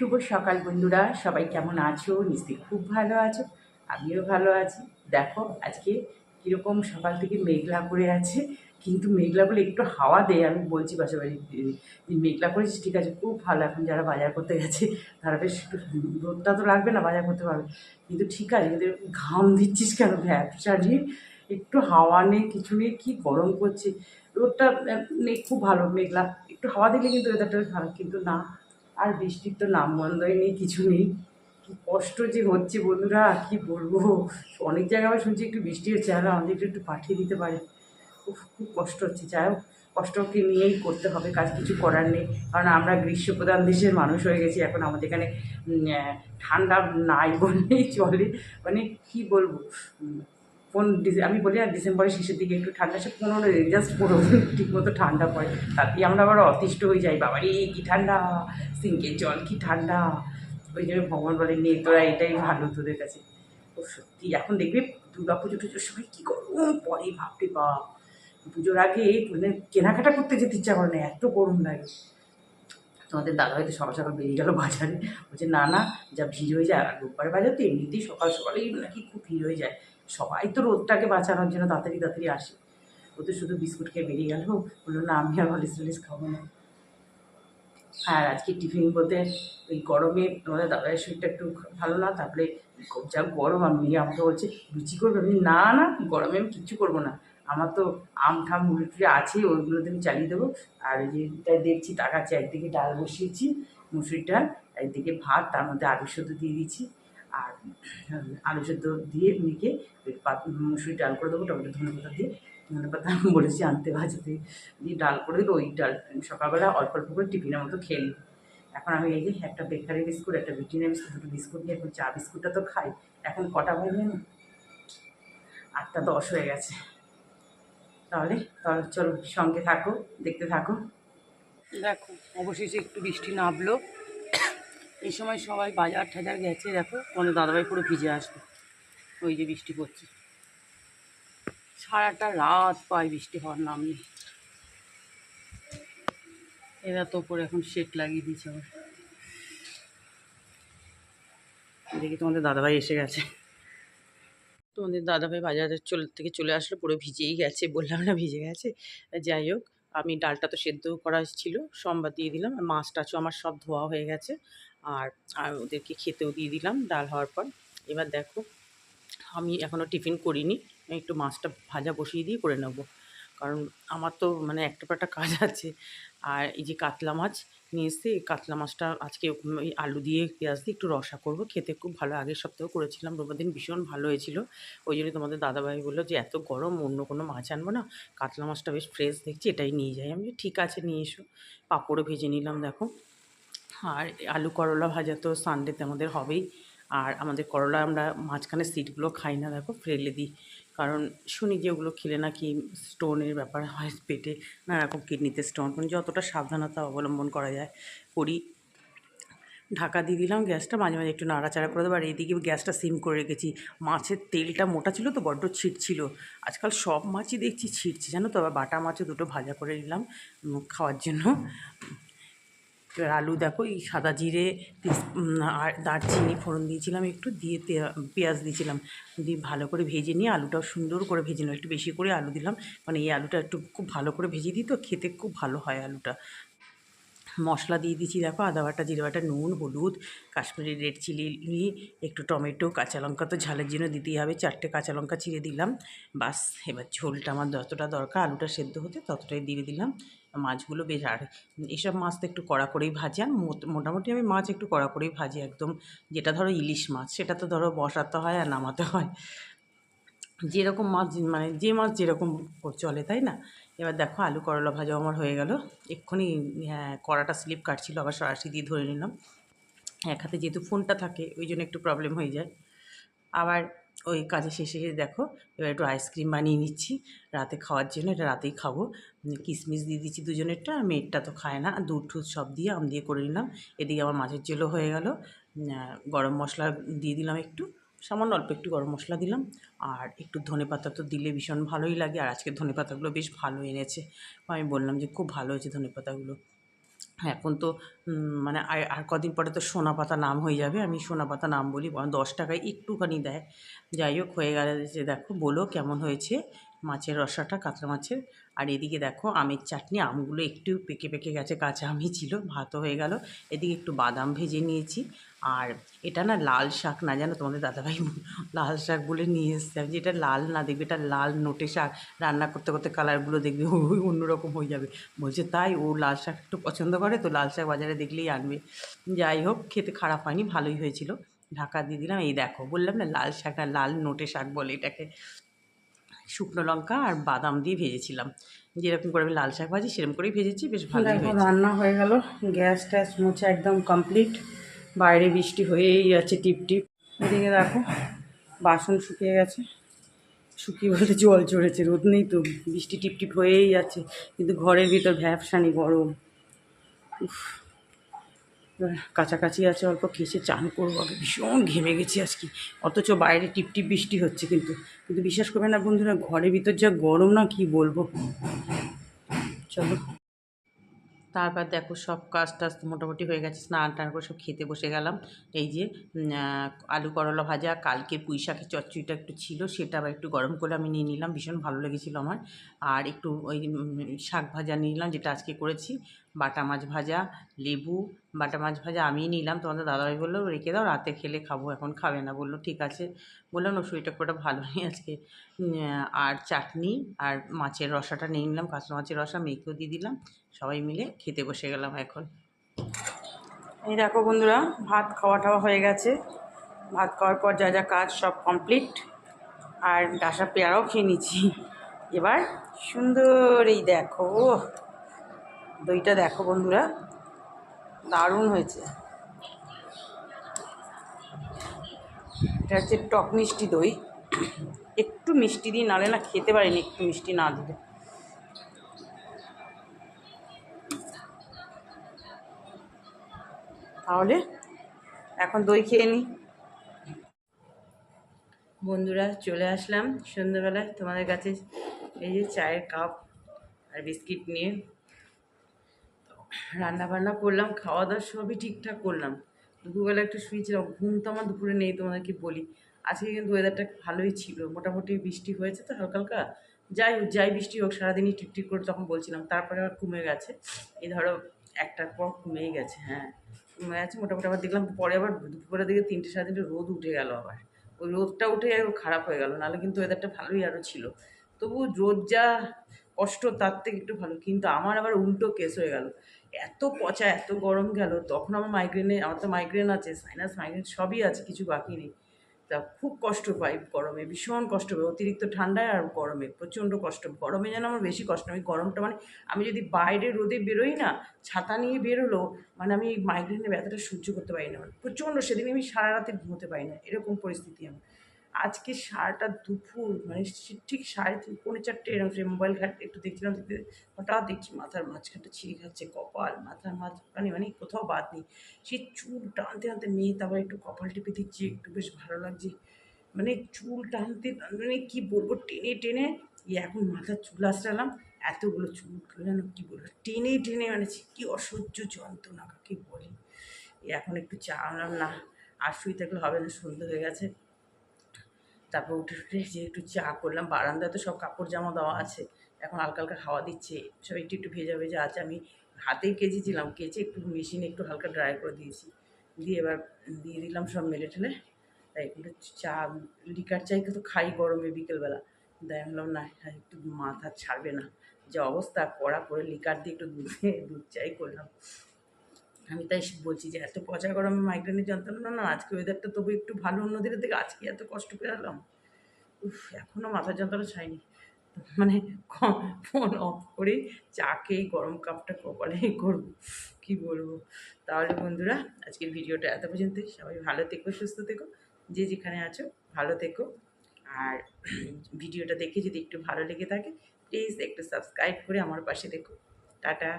শুভ সকাল বন্ধুরা, সবাই কেমন আছো? নিশ্চয়ই খুব ভালো আছো, আমিও ভালো আছি। দেখো, আজকে কীরকম সকাল থেকে মেঘলা করে আছে, কিন্তু মেঘলা বলে একটু হাওয়া দেয়, আমি বলছি বাড়ি মেঘলা করেছি ঠিক আছে, খুব ভালো, এখন যারা বাজার করতে গেছে, তারা বেশ একটু রোদটা তো লাগবে না, বাজার করতে পারবে। কিন্তু ঠিক আছে, কিন্তু ঘাম দিচ্ছিস কেন? ব্যবসা নিয়ে একটু হাওয়া নেই, কিছু নেই, কী গরম করছে? রোদটা নেই, খুব ভালো, মেঘলা। একটু হাওয়া দিলে কিন্তু ওয়েদারটা ভালো, কিন্তু না আর বৃষ্টির তো নাম বন্ধই নেই কিছু নেই। কি কষ্ট যে হচ্ছে বন্ধুরা কি বলব? অনেক জায়গায় আবার শুনছি একটু বৃষ্টি হচ্ছে আর আমাদের একটু পাঠিয়ে দিতে পারে। উফ, খুব কষ্ট হচ্ছে। যাই হোক কষ্টকে নিয়েই করতে হবে কাজ কিছু করার নেই। কারণ আমরা গ্রীষ্মপ্রধান দেশের মানুষ হয়ে গেছি এখন আমাদের এখানে ঠান্ডা নাই বললেই চলে। মানে কি বলব? কোন আমি বলি আর ডিসেম্বরের শেষের দিকে একটু ঠান্ডা, সে পনেরো জাস্ট পনেরো ঠিক মতো ঠান্ডা পড়ে। তাতেই আমরা আবার অতিষ্ঠ হয়ে যাই বাবা রে কী ঠান্ডা সিঙ্কের জল কি ঠান্ডা। ওই জন্য ভগবান বলে, নে, তোরা এটাই ভালো তোদের কাছে। ও, সত্যি, এখন দেখবি দুর্গা পুজো টুজোর সময় কী গরম পরে ভাবতে বাপ। পুজোর আগে মানে কেনাকাটা করতে যেতে ইচ্ছা করে না, এত গরম লাগে। তোমাদের দাদা হয়তো সকাল সকাল বেরিয়ে গেল বাজারে। বলছে, না না, যা ভিড় হয়ে যায়, আর রোববার বাজার তো এমনিতেই সকাল সকালেই নাকি খুব ভিড় হয়ে যায়। সবাই তো রোদটাকে বাঁচানোর জন্য তাড়াতাড়ি তাড়াতাড়ি আসে। ও তো শুধু বিস্কুট খেয়ে বেরিয়ে গেল। বলল, না, আমি আর হলিস টলিস খাব না। আর আজকে টিফিন বলতে ওই গরমে তোমাদের দাদার শরীরটা একটু ভালো না, তারপরে যা গরম আমি আমাকে বলছে, লুচি করবে? আমি না না, গরমে আমি কিচ্ছু করব না। আমার তো আম ঠাম মুড়ি আছে ওইগুলোতে আমি চালিয়ে দেবো। আর ওই যেটা দেখছি তাকাচ্ছি একদিকে ডাল বসিয়েছি মুসুরির ডাল একদিকে ভাত, তার মধ্যে আলু সেদ্ধ দিয়ে দিয়েছি। আর উম, আলু সেদ্ধ দিয়ে মেখে মুসুরি ডাল করে দেবো টমেটো ধনে পাতা দিয়ে ধনে পাতা বলেছি আনতে ভাজতে দিয়ে ডাল করে দেবো ওই ডাল সকালবেলা অল্প অল্প করে টিফিনের মতো খেয়ে নিই। এখন আমি এই যে একটা বেকারি বিস্কুট একটা ব্রিটানিয়া বিস্কুট দুটো বিস্কুট নিয়ে এখন চা বিস্কুটটা তো খাই এখন কটা বাজে না আটটা দশ হয়ে গেছে। তাহলে তাহলে চলো সঙ্গে থাকো দেখতে থাকো। দেখো অবশেষে একটু বৃষ্টি নামলো। এই সময় সবাই বাজার টাজার গেছে, দেখো তোমাদের দাদাভাই পুরো ভিজে আসবে। ওই যে বৃষ্টি পড়ছে। সারাটা রাত পায় বৃষ্টি হওয়ার নাম নেই। এরা তো উপরে এখন শেট লাগিয়ে দিয়েছে আমার দেখি তোমাদের দাদাভাই এসে গেছে। তোমাদের দাদাভাই বাজারে চলে থেকে চলে আসলো পুরো ভিজেই গেছে, বললাম না ভিজে গেছে। যাই হোক আমি ডালটা তো সেদ্ধ করা ছিল, সম্বাদ দিয়ে দিলাম, আর মাছ টাছও আমার সব ধোয়া হয়ে গেছে, আর আর ওদেরকে খেতেও দিয়ে দিলাম ডাল হওয়ার পর। এবার দেখো, আমি এখনও টিফিন করিনি, একটু মাছটা ভাজা বসিয়ে দিয়ে করে নেব। কারণ আমার তো মানে একটা একটা কাজ আছে। আর এই যে কাতলা মাছ নিয়ে এসে কাতলা মাছটা আজকে আলু দিয়ে পেঁয়াজ দিয়ে একটু রসা করব, খেতে খুব ভালো। আগের সপ্তাহেও করেছিলাম, রোববার দিন ভীষণ ভালো হয়েছিল। ওই জন্য তোমাদের দাদাভাই বলল যে, এত গরম, অন্য কোনো মাছ আনব না। কাতলা মাছটা বেশ ফ্রেশ দেখছি, এটাই নিয়ে যাই। আমি ঠিক আছে, নিয়ে এসো। পাঁপড়ও ভেজে নিলাম, দেখো। আর আলু করলা ভাজা তো সানডেতে আমাদের হবেই। আর আমাদের করলা আমরা মাঝখানে সিটগুলো খাই না, দেখো ফেলে দিই। কারণ শুনি যে ওগুলো খেলে নাকি স্টোনের ব্যাপার হয় পেটে, নানারকম কিডনিতে স্টোন মানে যতটা সাবধানতা অবলম্বন করা যায় করি। ঢাকা দিয়ে দিলাম গ্যাসটা, মাঝে মাঝে একটু নাড়াচাড়া করে দেবো। আর এইদিকে গ্যাসটা সিম করে রেখেছি। মাছের তেলটা মোটা ছিল তো, বড্ড ছিটছিল। আজকাল সব মাছই দেখছি ছিটছে, জানো তো? আবার বাটা মাছও দুটো ভাজা করে নিলাম খাওয়ার জন্য। এবার আলু দেখো, এই সাদা জিরে আর দারচিনি ফোড়ন দিয়েছিলাম একটু, দিয়ে পেঁয়াজ দিয়েছিলাম। দিয়ে ভালো করে ভেজে নিয়ে আলুটাও সুন্দর করে ভেজে নিলাম। একটু বেশি করে আলু দিলাম। মানে এই আলুটা একটু খুব ভালো করে ভেজে দিই তো, খেতে খুব ভালো হয় আলুটা। মশলা দিয়ে দিচ্ছি দেখো, আদা বাটা, জিরে বাটা, নুন, হলুদ, কাশ্মীরি রেড চিলি, একটু টমেটো, কাঁচা লঙ্কা তো ঝালের জন্য দিতেই হবে। চারটে কাঁচা লঙ্কা চিড়ে দিলাম। বাস, এবার ঝোলটা আমার যতটা দরকার, আলুটা সেদ্ধ হতে ততটাই দিয়ে দিলাম। মাছগুলো বেশ আর এসব মাছ তো একটু কড়া করেই ভাজি আর মোটামুটি আমি মাছ একটু কড়া করেই ভাজি একদম। যেটা ধরো ইলিশ মাছ সেটা তো ধরো বসাতে হয় আর নামাতে হয়। যেরকম মাছ মানে যে মাছ যেরকম চলে তাই না? এবার দেখো আলু করলা ভাজা আমার হয়ে গেল। এক্ষুনি হ্যাঁ, কড়াটা স্লিপ কাটছিল আবার সরাসরি দিয়ে ধরে নিলাম। এক হাতে যেহেতু ফোনটা থাকে ওই জন্য একটু প্রবলেম হয়ে যায়। আবার ওই কাজে শেষে দেখো, এবার একটু আইসক্রিম বানিয়ে নিচ্ছি। রাতে খাওয়ার জন্য এটা রাতেই খাব। কিশমিশ দিয়ে দিচ্ছি দুজনেরটা, আর মেয়েরটা তো খায় না। দুধ টুধ সব দিয়ে আম দিয়ে করে নিলাম। এদিকে আমার মাছের জেলও হয়ে গেল। গরম মশলা দিয়ে দিলাম একটু। সামান্য অল্প একটু গরম মশলা দিলাম। আর একটু ধনে পাতা তো দিলে ভীষণ ভালোই লাগে। আর আজকে ধনে পাতাগুলো বেশ ভালো এনেছে। আমি বললাম যে খুব ভালো হয়েছে ধনে পাতাগুলো। এখন তো মানে আর কদিন পরে তো সোনা পাতা নাম হয়ে যাবে, আমি সোনা পাতা নাম বলি দশ টাকায় একটুখানি দেয়। যাই হোক, হয়ে গেলে যে, দেখো, বলো কেমন হয়েছে। মাছের রসাটা, কাতলা মাছের। আর এদিকে দেখো, আমের চাটনি, আমগুলো একটু পেকে পেকে গেছে, কাঁচা আমই ছিল, ভাতও হয়ে গেল। এদিকে একটু বাদাম ভেজে নিয়েছি। আর এটা না লাল শাক না, জানো তোমাদের দাদাভাই লাল শাক বলে নিয়ে এসছে। আমি যে এটা লাল না দেখবে, এটা লাল নোটে শাক। রান্না করতে করতে কালারগুলো দেখবে অন্যরকম হয়ে যাবে। বলছে, তাই ও লাল শাক একটু পছন্দ করে, তো লাল শাক বাজারে দেখলেই আনবে। যাই হোক, খেতে খারাপ হয়নি, ভালোই হয়েছিল। ঢাকা দিয়ে দিলাম। এই দেখো, বললাম না লাল শাক না লাল নোটে শাক বলে এটাকে। শুকনো লঙ্কা আর বাদাম দিয়ে ভেজেছিলাম। যেরকম করে আমি লাল শাক ভাজি সেরকম করেই ভেজেছি বেশ হয়েছে। রান্না হয়ে গেল। গ্যাস ট্যাস মোছা একদম কমপ্লিট। বাইরে বৃষ্টি হয়েই যাচ্ছে টিপ টিপ। এদিকে দেখো বাসন শুকিয়ে গেছে। শুকিয়ে বলতে জল চড়েছে রোদ নেই তো বৃষ্টি টিপ টিপ হয়েই যাচ্ছে। কিন্তু ঘরের ভিতর ভ্যাপসানি গরম। উফ। কাছাকাছি আছে, অল্প খেসে চান করব আগে। ভীষণ ঘেমে গেছি আজকে। অথচ বাইরে টিপ টিপ বৃষ্টি হচ্ছে কিন্তু। কিন্তু বিশ্বাস করবে না বন্ধুরা, ঘরের ভিতর যা গরম না, কি বলব? চলো। তারপর দেখো সব কাজ টাজ মোটামুটি হয়ে গেছে স্নান টান করে সব খেতে বসে গেলাম। এই যে আলু করলা ভাজা, কালকে পুঁই শাকের চচ্চড়িটা একটু ছিল, সেটা আবার একটু গরম করে আমি নিয়ে নিলাম, ভীষণ ভালো লেগেছিলো আমার। আর একটু ওই শাক ভাজা নিয়ে নিলাম, যেটা আজকে করেছি, বাটা মাছ ভাজা, লেবু, বাটা মাছ ভাজা আমিই নিলাম। তোমাদের দাদাভাই বলল, রেখে দাও, রাতে খেলে খাব, এখন খাবে না। বলল, ঠিক আছে। বললাম না, শরীরটা খুব ভালো নেই আজকে। আর চাটনি, আর মাছের রসাটা নিয়ে নিলাম, কাঁচা মাছের রসা মেয়েকেও দিয়ে দিলাম। সবাই মিলে খেতে বসে গেলাম এখন। এই দেখো বন্ধুরা, ভাত খাওয়া টাওয়া হয়ে গেছে। ভাত খাওয়ার পর যা যা কাজ সব কমপ্লিট আর ডাসা পেয়ারাও খেয়ে নিচ্ছি। এবার সুন্দর এই দেখো দইটা দেখো বন্ধুরা, দারুণ হয়েছে। এটা হচ্ছে টক মিষ্টি দই। একটু মিষ্টি দিয়ে নালে না খেতে পারিনি, একটু মিষ্টি না দিলে। তাহলে এখন দই খেয়ে নিই বন্ধুরা চলে আসলাম সন্ধ্যেবেলায় তোমাদের কাছে এই যে চায়ের কাপ আর বিস্কিট নিয়ে। রান্না বান্না করলাম খাওয়া দাওয়া সবই ঠিকঠাক করলাম। দুপুরবেলা একটু শুয়েছিলাম, ঘুম তো আমার দুপুরে নেই তোমাদেরকে বলি। আজকে কিন্তু ওয়েদারটা ভালোই ছিল, মোটামুটি বৃষ্টি হয়েছে তো হালকা হালকা যাই হোক, যাই বৃষ্টি হোক, সারাদিনই টিপটিপ করে তখন বলছিলাম, তারপরে আবার কমে গেছে। এই ধরো একটার পর কমেই গেছে হ্যাঁ। গেছে মোটামুটি আবার দেখলাম, পরে আবার দুপুরের দিকে তিনটে, সাড়ে তিনটে রোদ উঠে গেল আবার। ওই রোদটা উঠে খারাপ হয়ে গেল, নাহলে কিন্তু ওয়েদারটা ভালোই আরও ছিল। তবু রোদ যা কষ্ট, তার থেকে একটু ভালো। কিন্তু আমার আবার উল্টো কেস হয়ে গেল। এত পচা, এত গরম গেল, তখন আমার মাইগ্রেনে আমার তো মাইগ্রেন আছে সাইনাস মাইগ্রেন সবই আছে, কিছু বাকি নেই। তা খুব কষ্ট পাই গরমে, ভীষণ কষ্ট পাই অতিরিক্ত ঠান্ডায় আর গরমে, প্রচণ্ড কষ্ট, গরমে যেন আমার বেশি কষ্ট আমি গরমটা মানে আমি যদি বাইরে রোদে বেরোই না, ছাতা নিয়ে বেরোলো মানে আমি মাইগ্রেনের ব্যথাটা সহ্য করতে পারি না। প্রচণ্ড সেদিন আমি সারা রাতে ঘুমোতে পারি না, এরকম পরিস্থিতি আমার। আজকে সারাটা দুপুর মানে ঠিক সাড়ে তিন, পৌনে চারটে এরকম সে মোবাইল ঘাট, একটু দেখছিলাম হঠাৎ দেখছি মাথার মাঝখানটা ছিঁড়ে খাচ্ছে কপাল, মাথার মাঝখানে মানে কোথাও বাদ নেই। সে চুল টানতে টানতে মেয়ে তারপর একটু কপাল টিপে দিচ্ছি, একটু বেশ ভালো লাগছে। মানে চুল টানতে মানে কী বলব, টেনে টেনে এখন মাথার চুল আসলাম এতগুলো চুল যেন কী বলব, টেনে টেনে মানে কী অসহ্য যন্ত্রণা, কাকে বলি? এখন একটু চা আনলাম, না, আর শুয়ে থাকলে হবে না সন্ধ্যে হয়ে গেছে। তারপর উঠে উঠে যে একটু চা করলাম। বারান্দায় তো সব কাপড় জামা দেওয়া আছে। এখন হালকা হালকা হাওয়া দিচ্ছে। সব একটু একটু ভেজা ভেজা আছে। আমি হাতেই কেচেছিলাম কেচে একটু মেশিনে একটু হালকা ড্রাই করে দিয়েছি। দিয়ে এবার দিয়ে দিলাম সব মেলে ঠেলে। তাই একটু চা লিকার চাই তো খাই গরমে বিকেলবেলা। তাই আমি বললাম না হ্যাঁ, একটু মাথা ছাড়বে না। যে অবস্থা কড়া করে লিকার দিয়ে একটু দুধ দুধ চাই করলাম। আমি তাই বলছি যে এত পচা গরমে মাইগ্রেনের যন্ত্রণা, না আজকে ওয়েদারটা তবু একটু ভালো অন্য দিনের থেকে আজকে এত কষ্ট পেলাম উফ এখনও মাথার যন্ত্রণা ছাইনি। মানে ফোন অফ করে চা খেয়ে গরম কাপটা কপালে করব। কি বলব? তাহলে বন্ধুরা, আজকের ভিডিওটা এত পর্যন্ত। সবাই ভালো থেকো, সুস্থ থেকো, যে যেখানে আছো ভালো থেকো। আর ভিডিওটা দেখে যদি একটু ভালো লেগে থাকে প্লিজ একটু সাবস্ক্রাইব করে আমার পাশে দেখো টাটা।